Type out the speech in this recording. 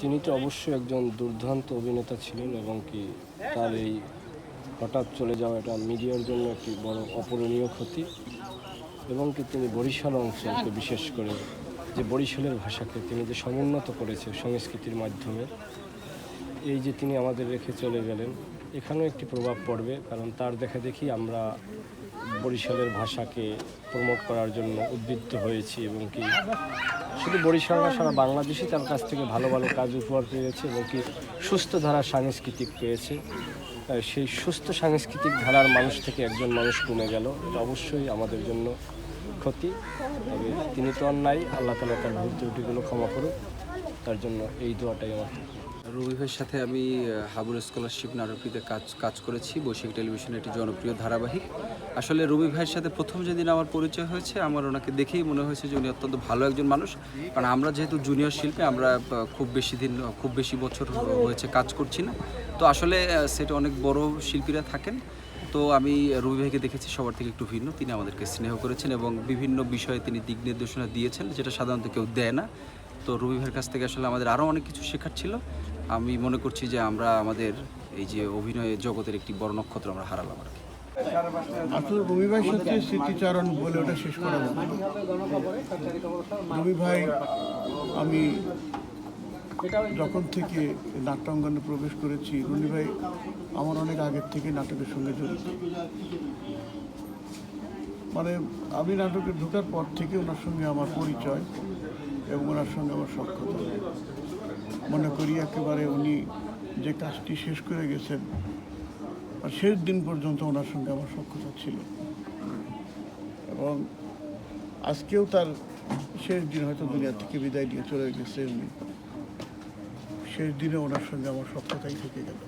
তিনি তো অবশ্যই একজন দুর্দান্ত অভিনেতা ছিলেন এবং কি তার এই হঠাৎ চলে যাওয়া এটা মিডিয়ার জন্য একটি বড় অপূরণীয় ক্ষতি এবং কি তিনি বরিশাল অঞ্চলকে বিশেষ করে যে বরিশালের ভাষাকে তিনি যে সমুন্নত করেছে সংস্কৃতির মাধ্যমে, এই যে তিনি আমাদের রেখে চলে গেলেন, এখানেও একটি প্রভাব পড়বে কারণ তার দেখা দেখি আমরা বরিশালের ভাষাকে প্রমোট করার জন্য উদ্বৃত্ত হয়েছি এবং কি শুধু বরিশাল না, সারা বাংলাদেশই তার কাছ থেকে ভালো ভালো কাজ উপহার পেয়েছে এবং কি সুস্থ ধারা সাংস্কৃতিক পেয়েছে। সেই সুস্থ সাংস্কৃতিক ধারার মানুষ থেকে একজন মানুষ কমে গেল। এটা অবশ্যই আমাদের জন্য ক্ষতি। তবে তিনি তো নাই, আল্লাহ তালা তার ভুল ত্রুটিগুলো ক্ষমা করুক। তার জন্য এই দোয়াটাই আমার। রবি ভাইয়ের সাথে আমি হাবুল স্কলারশিপ নাটকটিতে কাজ কাজ করেছি বৈশাখ টেলিভিশনের একটি জনপ্রিয় ধারাবাহিক। আসলে রবি ভাইয়ের সাথে প্রথম যেদিন আমার পরিচয় হয়েছে, আমার ওনাকে দেখেই মনে হয়েছে যে উনি অত্যন্ত ভালো একজন মানুষ। কারণ আমরা যেহেতু জুনিয়র শিল্পী, আমরা খুব বেশি দিন, খুব বেশি বছর হয়েছে কাজ করছি না। তো আসলে সেটা অনেক বড় শিল্পীরা থাকেন। তো আমি রবি ভাইকে দেখেছি, সবার থেকে একটু ভিন্ন। তিনি আমাদেরকে স্নেহ করেছেন এবং বিভিন্ন বিষয়ে তিনি দিক নির্দেশনা দিয়েছেন, যেটা সাধারণত কেউ দেয় না। তো রবি ভাইয়ের কাছ থেকে আসলে আমাদের আরও অনেক কিছু শেখার ছিল। আমি মনে করছি যে আমরা আমাদের এই যে অভিনয় জগতের একটি বড় নক্ষত্র আমরা হারালাম আর কি। রবি ভাইয়ের সাথে স্মৃতিচারণ বলে ওটা শেষ করা। রবি ভাই, আমি যখন থেকে নাট্যাঙ্গনে প্রবেশ করেছি রুনি ভাই আমার অনেক আগের থেকে নাটকের সঙ্গে জড়িত। মানে আমি নাটকে ঢোকার পর থেকে ওনার সঙ্গে আমার পরিচয় এবং ওনার সঙ্গে আমার সক্ষতা মনে করি একেবারে উনি যে কাজটি শেষ করে গেছেন, আর শেষ দিন পর্যন্ত ওনার সঙ্গে আমার সক্ষতা ছিল। এবং আজকেও তার শেষ দিন হয়তো দুনিয়া থেকে বিদায় নিয়ে চলে গেছে উনি। শেষ দিনে ওনার সঙ্গে আমার সক্ষতাই থেকে গেল।